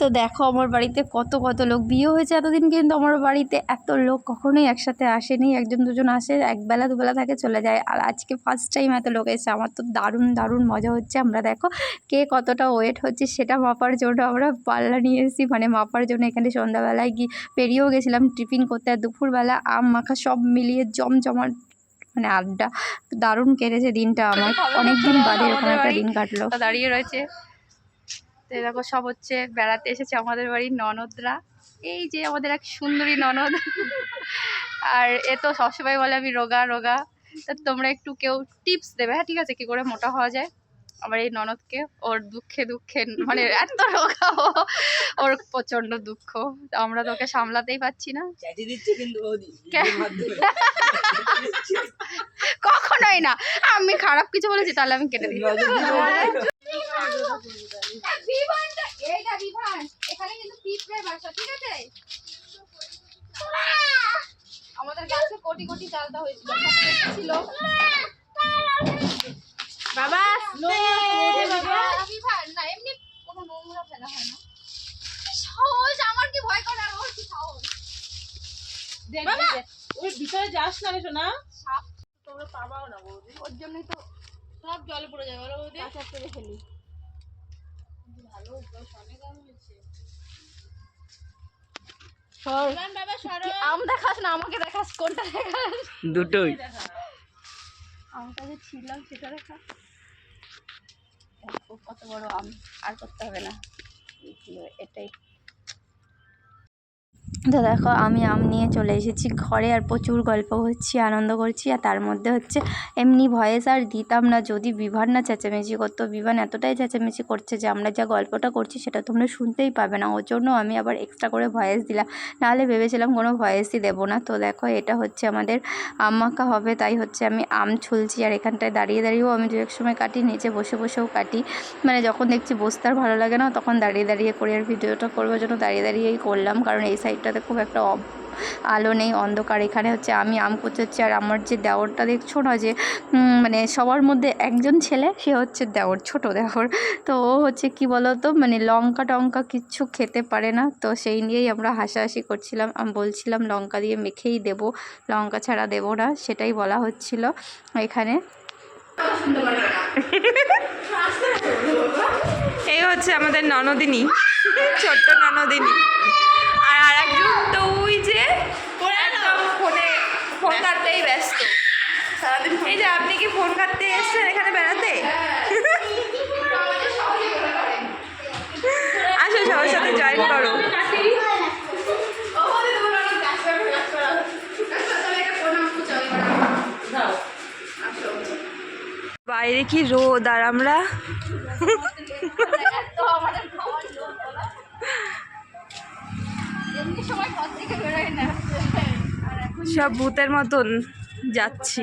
তো দেখো আমার বাড়িতে কত কত লোক। বিয়ে হয়েছে এতদিন কিন্তু আমার বাড়িতে এত লোক কখনোই একসাথে আসেনি। একজন দুজন আসে একবেলা দুবেলা থাকে চলে যায়। আর আজকে ফার্স্ট টাইম এত লোক এসেছে। আমার তো দারুণ দারুণ মজা হচ্ছে। আমরা দেখো কে কতটা ওয়েট হচ্ছে সেটা মাপার জন্য আমরা পাল্লা নিয়ে এসেছি। মানে মাপার জন্য এখানে সন্ধ্যাবেলায় গিয়ে পেরিয়েও গেছিলাম টিফিন করতে। আর দুপুরবেলা আম মাখা সব মিলিয়ে জমজমাট মানে আড্ডা। দারুণ কেটেছে দিনটা আমার। অনেক দিন বাদে এরকম একটা দিন কাটলো। দাঁড়িয়ে রয়েছে। তো এরকম সব হচ্ছে বেড়াতে এসেছে আমাদের বাড়ির ননদরা। এই যে আমাদের এক সুন্দরী ননদ। আর এ তো সবসময় বলে আমি রোগা রোগা। তা তোমরা একটু কেউ টিপস দেবে হ্যাঁ ঠিক আছে? কি করে মোটা হওয়া যায়? আমার এই ননদকে ওর দুঃখে দুঃখে মানে এত রোগা ও, ওর প্রচণ্ড দুঃখ। আমরা তো ওকে সামলাতেই পারছি না। কখনোই না। আমি খারাপ কিছু বলেছি তাহলে আমি কেটে দিই। এখানে কিন্তু পিঁপড়ের বাসা ঠিক আছে আমাদের গাছে কোটি কোটি চালটা হয়েছিল সব কেটে ছিল বাবা বিভান না এমনি কোনো নোংরা ফেলা হয় না কি সাহস আমার কি ভয় করে আর ওর কি সাহস দেখ, বাবা! দেখ, ওই ভিতরে যাস না রে শোনা সাপ তোমরা পাবাও না বৌদি ওর জন্যই তো সব জলে পড়ে যাবে বলো বৌদি কাঁচা করে ফেলি ভালো বেশ অনেক আম দেখাস না? আমাকে দেখাস কোনটা দেখাস? দুটোই। আমটা যে ছিলাম সেটা দেখা। কত বড় আম আর করতে হবে না। এটাই। তো দেখো, আমি আম নিয়ে চলে এসেছি ঘরে আর প্রচুর গল্প হচ্ছি আনন্দ করছি আর তার মধ্যে হচ্ছে এমনি ভয়েস আর দিতাম না। যদি বিভান না চেঁচামেচি করতো, বিভান এতটাই চেঁচামেচি করছে যে আমরা যা গল্পটা করছি সেটা তোমরা শুনতেই পাবে না। ওর জন্য আমি আবার এক্সট্রা করে ভয়েস দিলাম। নাহলে ভেবেছিলাম কোনো ভয়েসই দেবো না। তো দেখো, এটা হচ্ছে আমাদের আম মাখা হবে, তাই হচ্ছে আমি আম ছুলছি আর এখানটায় দাঁড়িয়ে দাঁড়িয়েও আমি দু এক সময় কাটি, নিচে বসে বসেও কাটি। মানে যখন দেখছি বসতে আর ভালো লাগে না, তখন দাঁড়িয়ে দাঁড়িয়ে করে আর ভিডিওটা করবার জন্য দাঁড়িয়ে দাঁড়িয়েই করলাম। কারণ এই সাইডটাতে খুব একটা আলো নেই, অন্ধকার। এখানে হচ্ছে আমি আম কুচোচ্ছি আর আমার যে দেওরটা দেখছ না যে মানে সবার মধ্যে একজন ছেলে, সে হচ্ছে দেওর, ছোট দেওর। তো ও হচ্ছে কি বলতো মানে লঙ্কা টঙ্কা কিচ্ছু খেতে পারে না। তো সেই নিয়েই আমরা হাসাহাসি করছিলাম। আমি বলছিলাম, লঙ্কা দিয়ে মেখেই দেবো। লঙ্কা ছাড়া দেবো না, সেটাই বলা হচ্ছিল এখানে। এই হচ্ছে আমাদের ননদিনী, ছোট্ট ননদিনী। আরেকজন তো ওই যে একদম ফোনে ফোন কাটতেই ব্যস্ত। এই যে আপনি কি ফোন কাটতে এসছেন এখানে বেড়াতে? আসো সবার সাথে জয়েন করো। বাইরে কি রোদ আর আমরা? সব ভূতের মতন যাচ্ছি।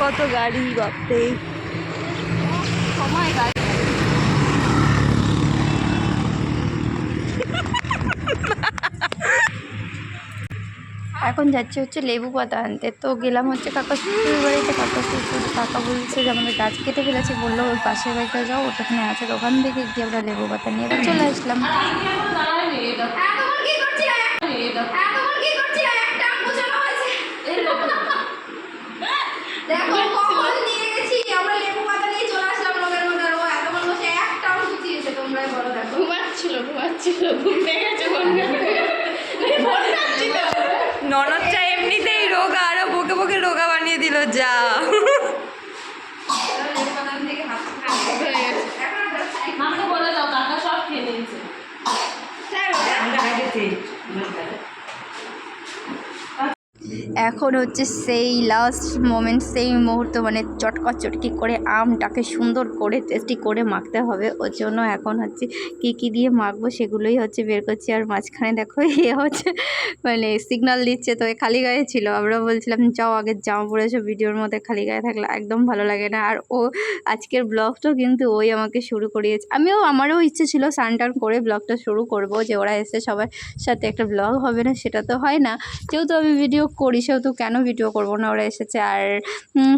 কত গাড়ি গাড়ি। এখন যাচ্ছে হচ্ছে লেবু পাতা আনতে। তো গেলাম হচ্ছে কাকা শ্বশুর বাড়িতে। কাকা শ্বশুর, কাকা বলছে যে আমাদের গাছ কেটে ফেলেছে। বলল, ওই পাশের বাড়িতে যাও, ওটাখানে আছে ওখান থেকে গিয়ে আমরা লেবু পাতা নিয়ে চলে আসলাম। দেখো কখন নিয়ে গেছি? আমরা লেবু পাতা নিয়ে চলে আসলাম লোকের মধ্যে আর ও এতক্ষণ বসে একটা আম কুচিয়েছে তোমরাই বলো দেখো। ঘুমাচ্ছিল ঘুমাচ্ছিল ঘুম পেয়ে গেছে ননদটা এমনিতেই রোগা আরও বকে বকে রোগা বানিয়ে দিল যা লেবু পাতা থেকে হাত হয়ে মাকে বলে দাও কাকা সব খেয়ে নিয়েছে। এখন হচ্ছে সেই লাস্ট মোমেন্ট সেই মুহূর্ত মানে চটকা চটকি করে আমটাকে সুন্দর করে টেস্টি করে মাখতে হবে। ওর জন্য এখন হচ্ছে কী কী দিয়ে মাখবো সেগুলোই হচ্ছে বের করছি। আর মাঝখানে দেখো, এ হচ্ছে মানে সিগনাল দিচ্ছে, তো খালি গায়ে ছিল। আমরা বলছিলাম, যাও আগে জামা পরেছো ভিডিওর মধ্যে খালি গায়ে থাকলে একদম ভালো লাগে না। আর ও আজকের ব্লগটাও কিন্তু ওই আমাকে শুরু করিয়েছে। আমিও, আমারও ইচ্ছে ছিল স্নান টান করে ব্লগটা শুরু করব, যে ওরা এসে সবার সাথে একটা ব্লগ হবে না, সেটা তো হয় না। যেহেতু আমি ভিডিও করি তো কেন ভিডিও করব না? ওরা এসেছে আর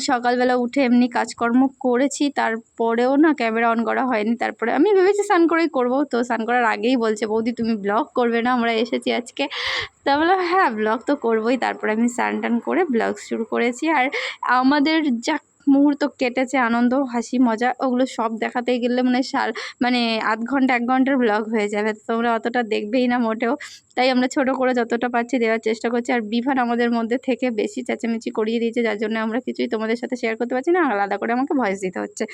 সকালবেলা উঠে এমনি কাজকর্ম করেছি, তারপরেও না ক্যামেরা অন করা হয়নি। তারপরে আমি ভেবেছি স্নান করেই করব। তো স্নান করার আগেই বলছে, বৌদি, তুমি ব্লগ করবে না? আমরা এসেছি আজকে। তা বললাম হ্যাঁ ব্লগ তো করবোই। তারপরে আমি স্নান টান করে ব্লগ শুরু করেছি। আর আমাদের যা মুহূর্ত কেটেছে, আনন্দ, হাসি, মজা, ওগুলো সব দেখাতে গেলে মানে সার মানে আধ ঘণ্টা, এক ঘণ্টার ব্লগ হয়ে যাবে। তোমরা অতটা দেখবেই না মোটেও। তাই আমরা ছোট করে যতটা পাচ্ছি দেওয়ার চেষ্টা করছি। আর বিভান আমাদের মধ্যে থেকে বেশি চেঁচামেচি করিয়ে দিয়েছে, যার জন্য আমরা কিছুই তোমাদের সাথে শেয়ার করতে পারছি না। আলাদা করে আমাকে ভয়েস দিতে হচ্ছে।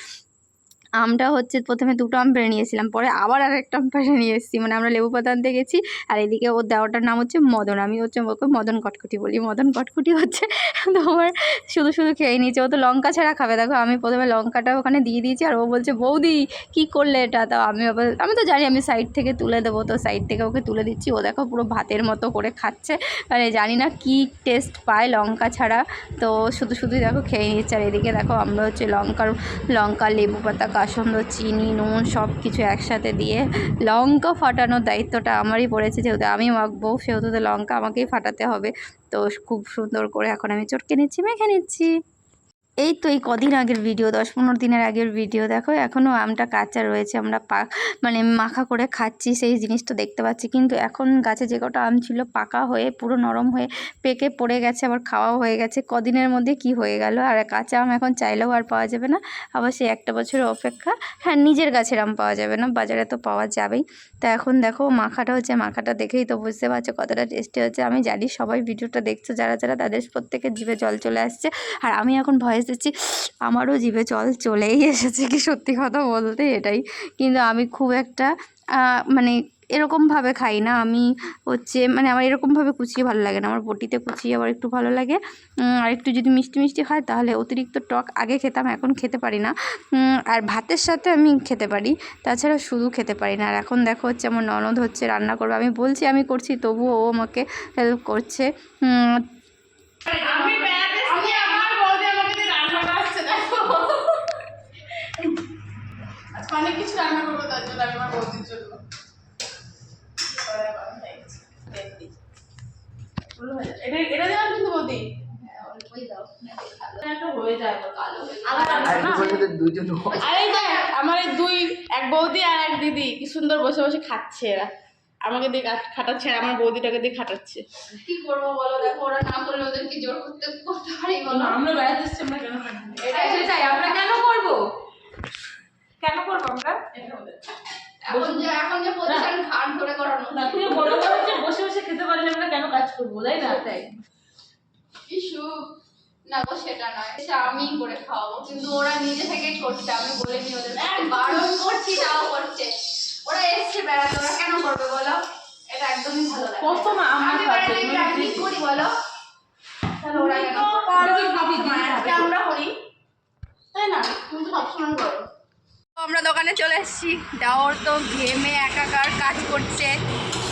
আমটা হচ্ছে প্রথমে দুটো আম পেড়ে নিয়ে এসেছিলাম পরে আবার আর একটা আম পেড়ে নিয়ে এসেছি। মানে আমরা লেবু পাতা আনতে গেছি, আর এদিকে ওর দেওয়াটার নাম হচ্ছে মদন। আমি হচ্ছে ওকে মদন কটকটি বলি। মদন কটকুটি হচ্ছে তোমার শুধু শুধু খেয়ে নিয়েছে। ও তো লঙ্কা ছাড়া খাবে। দেখো, আমি প্রথমে লঙ্কাটা ওখানে দিয়ে দিয়েছি, আর ও বলছে, বৌদি, কি করলে এটা? তো আমি আমি তো জানি আমি সাইড থেকে তুলে দেবো, তো সাইড থেকে ওকে তুলে দিচ্ছি। ও দেখো পুরো ভাতের মতো করে খাচ্ছে। মানে জানি না কি টেস্ট পায় লঙ্কা ছাড়া। তো শুধু শুধুই দেখো খেয়ে নিচ্ছে আর এদিকে দেখো আমরা হচ্ছে লঙ্কার, লঙ্কা, লেবু পাতা কাসন্দ চিনি, নুন সব কিছু একসাথে দিয়ে লঙ্কা ফাটানোর দায়িত্বটা আমারই পড়েছে। যেহেতু আমি মাখবো, সেহেতু লঙ্কা আমাকেই ফাটাতে হবে। তো খুব সুন্দর করে এখন আমি চটকে নিচ্ছি, মেখে নিচ্ছি। এই তো এই কদিন আগের ভিডিও দশ পনেরো দিনের আগের ভিডিও দেখো এখনও আমটা কাঁচা রয়েছে, আমরা পা মানে মাখা করে খাচ্ছি, সেই জিনিসটা দেখতে পাচ্ছি, কিন্তু এখন গাছে যে কটা আম ছিল পাকা হয়ে, পুরো নরম হয়ে পেকে পড়ে গেছে, আবার খাওয়াও হয়ে গেছে, কদিনের মধ্যে কি হয়ে গেল? আর কাঁচা আম এখন চাইলেও আর পাওয়া যাবে না, আবার সেই একটা বছরের অপেক্ষা হ্যাঁ নিজের গাছের আম পাওয়া যাবে না, বাজারে তো পাওয়া যাবেই। তা এখন দেখো মাখাটা হচ্ছে, মাখাটা দেখেই তো বুঝতে পারছ কতটা টেস্টি হচ্ছে, আমি জানি সবাই ভিডিওটা দেখছ, যারা যারা তাদের প্রত্যেকের জিভে জল চলে আসছে, আর আমি এখন ভয়েস দিচ্ছি আমারও জিভে জল চলেই এসেছে কি সত্যি কথা বলতে এটাই। কিন্তু আমি খুব একটা মানে এরকমভাবে খাই না। আমি হচ্ছে মানে আমার এরকমভাবে কুচিয়ে ভালো লাগে না। আমার বটিতে কুচিয়ে আবার একটু ভালো লাগে। আর একটু যদি মিষ্টি মিষ্টি হয় তাহলে অতিরিক্ত টক আগে খেতাম, এখন খেতে পারি না। আর ভাতের সাথে আমি খেতে পারি। তাছাড়া শুধু খেতে পারি না। আর এখন দেখো হচ্ছে আমার ননদ হচ্ছে রান্না করবে। আমি বলছি আমি করছি, তবুও ও আমাকে হেল্প করছে উম, আমি বেড়াতে আমি আমার বৌদি আমাকে দিয়ে রান্না করাচ্ছে দেখো আজকে অনেক কিছু রান্না করব তার জন্য আমি আমার বৌদির জন্য। এটা দেওয়া কিন্তু বৌদি। হয়ে হয়ে আমার এই দুই এক বৌদি আর এক দিদি কি সুন্দর বসে বসে খাচ্ছে এরা। আমাকে দিয়ে খাটাচ্ছে আর আমার বৌদিটাকে দিয়ে খাটাচ্ছে। কি করব বলো? দেখো ওরা না করলে ওদেরকে জোর করতে করতে পারি বলো? আমরা বেড়াতে এসছি আমরা কেন খাটবো এটাই সেটাই আমরা কেন করব? কেন করব আমরা? এখন যে এখন যে পজিশন ঘাট ধরে করানো না তুই বড় বড় যে বসে বসে খেতে পারলে আমরা কেন কাজ করব তাই না? তাই ইস্যু না গো সেটা নয়। সেটা আমিই করে খাওয়াবো কিন্তু ওরা নিজে থেকেই করছে আমি বলিনি ওদের বারণ করছি তাও করছে। ওরা এসছে বেড়াতে ওরা কেন করবে বলো? এটা একদমই ভালো লাগে কত আমরা আমি বেড়াতে গেলে আমি করি বলো। তাহলে ওরা কেন তুমি আমরা করি। তাই না? তুমি তো সবসময় করো। আমরা দোকানে চলে এসেছি। দেওয়ার তো ঘেমে একাকার কাজ করছে।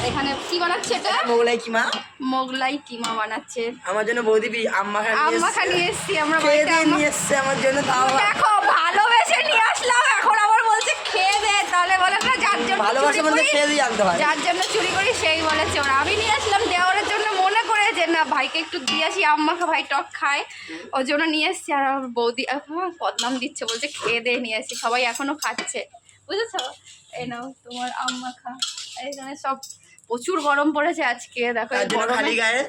এখানে কি বানাচ্ছে এটা? মোগলাই কিমা। মোগলাই কিমা বানাচ্ছে। আমার জন্য বৌদি বি- আম মাখা নিয়ে আম্মা এসছে। আমরা বাড়িতে নিয়ে এসছে আমার জন্য তাও। দেখো ভালোবেসে নিয়ে আসলাম। এখন আবার বলছে খেয়ে দে। তাহলে বলে না যার জন্য ভালোবাসা মানে খেয়ে দিয়ে আনতে হয়। যার জন্য চুরি করি সেই বলেছে। ওরা আমি নিয়ে আসলাম দেওয়ারের জন্য যে না ভাইকে একটু দিয়ে আসি। আম্মাকে ভাই টক খায়। ওর জন্য নিয়ে এসছি। আর আমার বৌদি এখন বদনাম দিচ্ছে বলছে খেয়ে দিয়ে নিয়ে আসি। সবাই এখনও খাচ্ছে। বুঝেছ? এ নাও তোমার আম্মা খা। এখানে সব প্রচুর গরম পড়েছে আজকে। দেখো খালি গায়ে।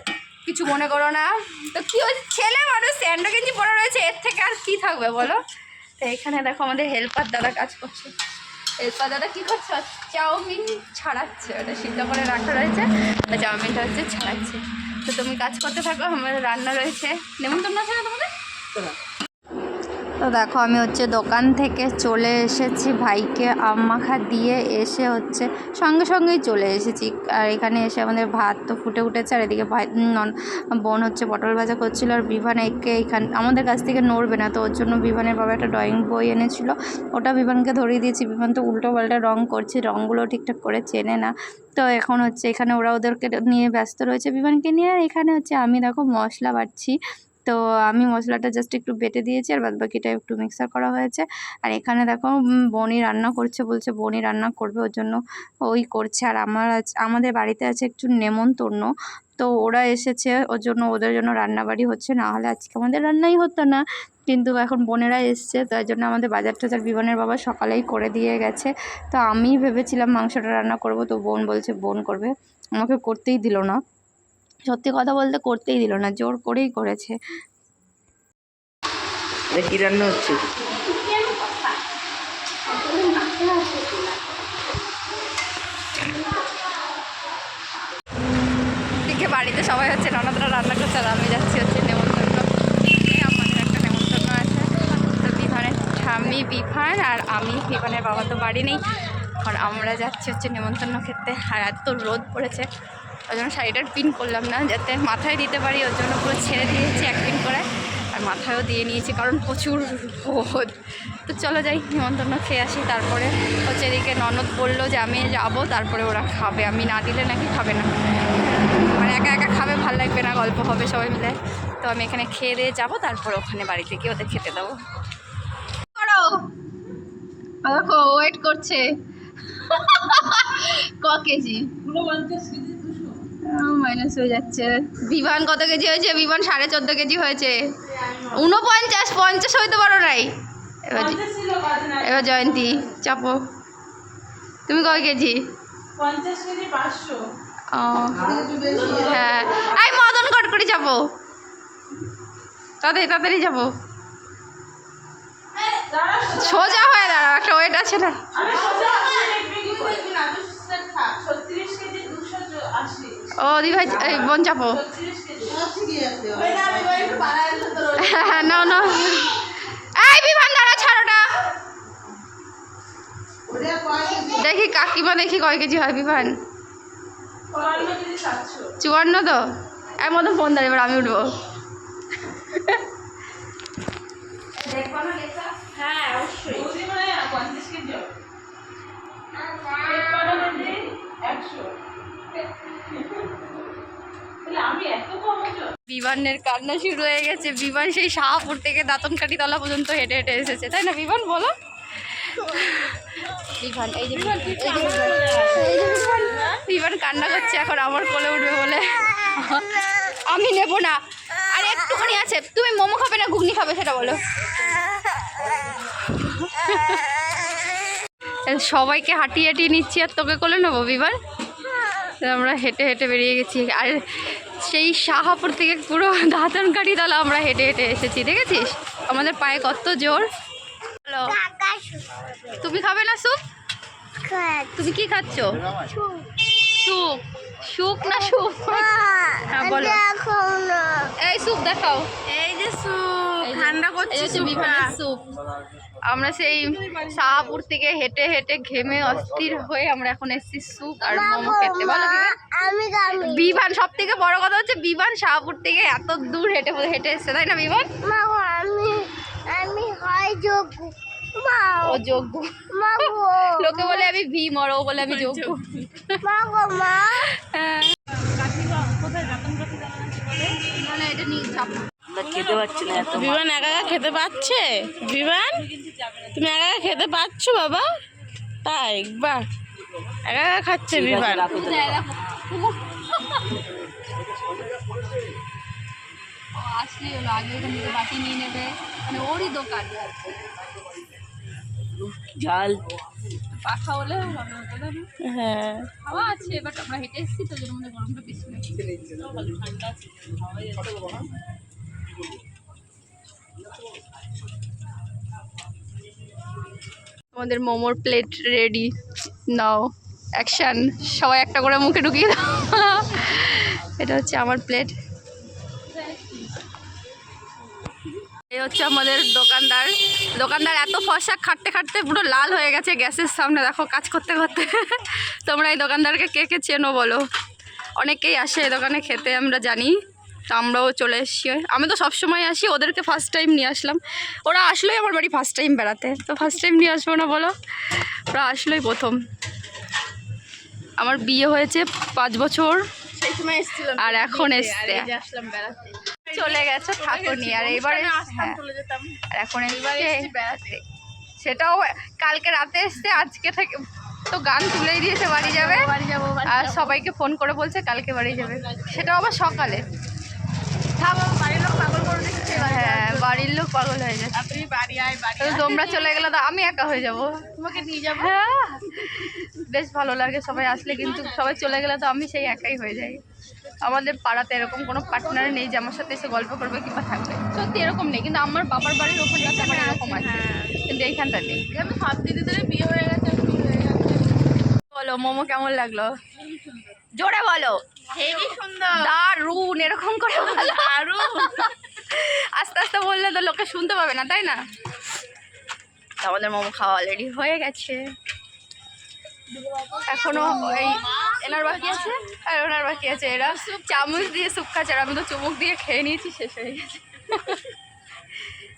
কিছু মনে করো না। তো কি হয়েছে ছেলে মানুষ স্যান্ডো গেঞ্জি পরে রয়েছে এর থেকে আর কি থাকবে বলো? তো এখানে দেখো আমাদের হেল্পার দাদা কাজ করছে। হেল্পার দাদা কি করছে? চাউমিন ছাড়াচ্ছে। ওটা সিদ্ধ করে রাখা রয়েছে। চাউমিনটা হচ্ছে ছাড়াচ্ছে। তো তুমি কাজ করতে থাকো আমার রান্না রয়েছে। নেমন্তন্ন আছে না তোমাদের? তো দেখো, আমি হচ্ছে দোকান থেকে চলে এসেছি ভাইকে আম মাখা দিয়ে এসে হচ্ছে সঙ্গে সঙ্গেই চলে এসেছি। আর এখানে এসে আমাদের ভাত তো ফুটে উঠেছে, আর এদিকে ভাই বোন হচ্ছে পটল ভাজা করছিল, আর বিভান একে এইখান আমাদের কাছ থেকে নড়বে না, তো ওর জন্য বিভানের বাবা একটা ড্রয়িং বই এনেছিল। ওটা বিভানকে ধরিয়ে দিয়েছি, বিভান তো উল্টো পাল্টা রঙ করছে, রঙগুলো ঠিকঠাক করে চেনে না। তো এখন হচ্ছে এখানে ওরা ওদেরকে নিয়ে ব্যস্ত রয়েছে বিমানকে নিয়ে এখানে হচ্ছে আমি দেখো মশলা বাটছি। তো আমি মশলাটা জাস্ট একটু বেটে দিয়েছি আর বাদবাকিটা একটু মিক্সার করা হয়েছে। আর এখানে দেখো বনি রান্না করছে বলছে, বনি রান্না করবে, ওর জন্য ওই করছে। আর আমার আমাদের বাড়িতে আছে একটু নেমন্তন্ন, তো ওরা এসেছে ওর জন্য, ওদের জন্য রান্নাবাড়ি হচ্ছে। না হলে আজকে আমাদের রান্নাই হতো না। কিন্তু এখন বোনেরা এসছে তাই জন্য আমাদের বাজার টাজার বিমানের বাবা সকালেই করে দিয়ে গেছে। তো আমি ভেবেছিলাম মাংসটা রান্না করব, তো বোন বলছে, বোন করবে। আমাকে করতেই দিল না। সত্যি কথা বলতে করতেই দিল না জোর করেই করেছে। কি রান্না হচ্ছে? দিকে বাড়িতে সবাই হচ্ছে ননদরা রান্না করছে আর আমি যাচ্ছি হচ্ছে নেমন্তন্ন। আমাদের একটা নেমন্তন্ন আছে। তো বিভানের স্বামী বিভান আর আমি বিভানের বাবা তো বাড়ি নেই। আর আমরা যাচ্ছি হচ্ছে নেমন্তন্ন খেতে। আর এত রোদ পড়েছে। ওই জন্য শাড়িটার পিন করলাম না যাতে মাথায় দিতে পারি ওর জন্য পুরো ছেড়ে দিয়েছি এক পিন করে। আর মাথায়ও দিয়ে নিয়েছি কারণ প্রচুর রোদ। তো চলো যাই নিমন্ত্রণ খেয়ে আসি তারপরে হচ্ছে এদিকে ননদ বলল যে আমি যাব তারপরে ওরা খাবে। আমি না দিলে নাকি খাবে না। মানে একা একা খাবে ভালো লাগবে না গল্প হবে সবাই মিলে। তো আমি এখানে খেয়ে দিয়ে যাব তারপর ওখানে বাড়িতে গিয়ে ওদের খেতে দেবো। করো। দেখো ওয়েট করছে। ক কেজি? মাইনাস হয়ে যাচ্ছে। বিমান কত কেজি হয়েছে? বিমান সাড়ে চোদ্দ কেজি হয়েছে। উনপঞ্চাশ পঞ্চাশ হইতে পারো নাই। এবার এবার জয়ন্তী চাপো। তুমি কয় কেজি? ও হ্যাঁ। এই মদন কটকরি যাব তাড়াতাড়ি তাড়াতাড়ি যাব সোজা। হয়ে দাঁড়াও একটা ওয়েট আছে না আমি সোজা দেখবি দেখবি না তুই থাক ছত্রিশ কেজি দুশো আশি ও দি ভাই বোন চাপো কেজি না, না এই দাঁড়া দেখি কাকিমা দেখি কয় কেজি হয় বিমান চুয়ান্ন তো? এর মতো ফোন দাঁড়িয়ে এবার আমি উঠবো। হ্যাঁ বিমানের কান্না শুরু হয়ে গেছে। বিমান সেই শাহপুর থেকে দাঁতনকাঠি তলা পর্যন্ত হেঁটে হেঁটে এসেছে। তাই না, বিমান, বলো। বিমান কান্না করছে এখন আমার কোলে উঠবে বলে। আমি নেব না। আর একটুখানি আছে, তুমি মোমো খাবে না ঘুগনি খাবে সেটা বলো। সবাইকে হাঁটিয়ে হাঁটিয়ে নিচ্ছি আর তোকে কোলে নেব, বিমান? আমরা হেঁটে হেঁটে বেরিয়ে গেছি। আর সেই শাহাপুর থেকে পুরো দাঁতন কাঠি তলা আমরা হেঁটে হেঁটে এসেছি দেখেছিস? আমাদের পায়ে কত জোর। হ্যালো। তুমি খাবে না স্যুপ তুমি কি খাচ্ছ? স্যুপ স্যুপ না স্যুপ হ্যাঁ বলো। এই স্যুপ দেখাও। এই যে এই হচ্ছে স্যুপ আমরা সেই শাহাপুর থেকে হেঁটে হেঁটে ঘেমে অস্থির হয়ে আমরা এখন এসেছি স্যুপ আর মোমো খেতে। বলো বিভান? বিমান সব থেকে বড় কথা হচ্ছে বিমান শাহপুর থেকে এত দূর হেঁটে হেঁটে এসছে তাই না বিমান আমি হয় যোগ ও যোগ্য। লোকে বলে আমি ভীম আর ও বলে আমি যোগ্য। এটা নিয়ে না। আমরা খেতে পাচ্ছি না এত বিমান একা একা খেতে পাচ্ছে? বিমান তুমি একা একা খেতে পাচ্ছ বাবা? তাই বাহ। একা একা খাচ্ছে বিমান আসলে হলো আগে ওখান থেকে বাটি নিয়ে নেবে মানে ওরই দোকান ঝাল। পাখা হলে? হ্যাঁ। হাওয়া আছে বাট আমরা হেঁটে এসেছি তো জন্য আমাদের গরমটা বেশি লাগে আমাদের মোমোর প্লেট রেডি নাও অ্যাকশন সবাই একটা করে মুখে ঢুকিয়ে দাও। এটা হচ্ছে আমার প্লেট এই হচ্ছে আমাদের দোকানদার। দোকানদার এত ফসা খাটতে খাটতে পুরো লাল হয়ে গেছে গ্যাসের সামনে। দেখো, কাজ করতে করতে। তোমরা এই দোকানদারকে কে কে চেনো বলো? অনেকেই আসে এই দোকানে খেতে, আমরা জানি। তো আমরাও চলে এসছি। আমি তো সবসময় আসি ওদেরকে ফার্স্ট টাইম নিয়ে আসলাম। ওরা আসলোই আমার বাড়ি ফার্স্ট টাইম বেড়াতে। তো ফার্স্ট টাইম নিয়ে আসব না বলো? ওরা আসলোই প্রথম। আমার বিয়ে হয়েছে পাঁচ বছর। আর এখন এসছে। চলে গেছো থাকুনি আর আসতাম হ্যাঁ, আর এখন এসছে সেটাও কালকে রাতে এসছে আজকে থেকে তো গান তুলেই দিয়েছে বাড়ি যাবে। বাড়ি যাব আর সবাইকে ফোন করে বলছে কালকে বাড়ি যাবে। সেটাও আবার সকালে থাকো বাড়ির লোক পাগল করে দিচ্ছে হ্যাঁ বাড়ির লোক পাগল হয়ে আয়। তোমরা চলে গেলে তো আমি একা হয়ে যাব। তোমাকে নিয়ে যাব। হ্যাঁ বেশ ভালো লাগে সবাই আসলে কিন্তু সবাই চলে গেলে তো আমি সেই একাই হয়ে যাই। আমাদের পাড়াতে এরকম কোনো পার্টনার নেই যে আমার সাথে এসে গল্প করবে কিংবা থাকবে। সত্যি এরকম নেই কিন্তু আমার বাবার বাড়ির ওখানটাতে আমার এরকম আছে। কিন্তু এইখানটা নেই। বিয়ে হয়ে গেছে বিয়ে হয়ে গেছে। বলো মোমো কেমন লাগল? জোরে বলো। হেভি সুন্দর। দারুণ এরকম করে দারুণ আস্তে আস্তে বললে তো লোকে শুনতে পাবে না তাই না? আমাদের মোমো খাওয়া অলরেডি হয়ে গেছে। এখনও এই এনার বাকি আছে? আর ওনার বাকি আছে। এরা চামচ দিয়ে স্যুপ খাচ্ছে আর আমি তো চুমুক দিয়ে খেয়ে নিয়েছি শেষ হয়ে গেছে।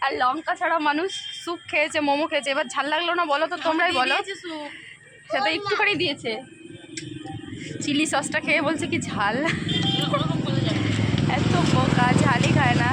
আর লঙ্কা ছাড়া মানুষ স্যুপ খেয়েছে মোমো খেয়েছে। এবার ঝাল লাগল না বলো তো তোমরাই বলো। সে তো একটুখানি দিয়েছে। চিলি সসটা খেয়ে বলছে কি ঝাল। এত বোকা ঝালই খায় না।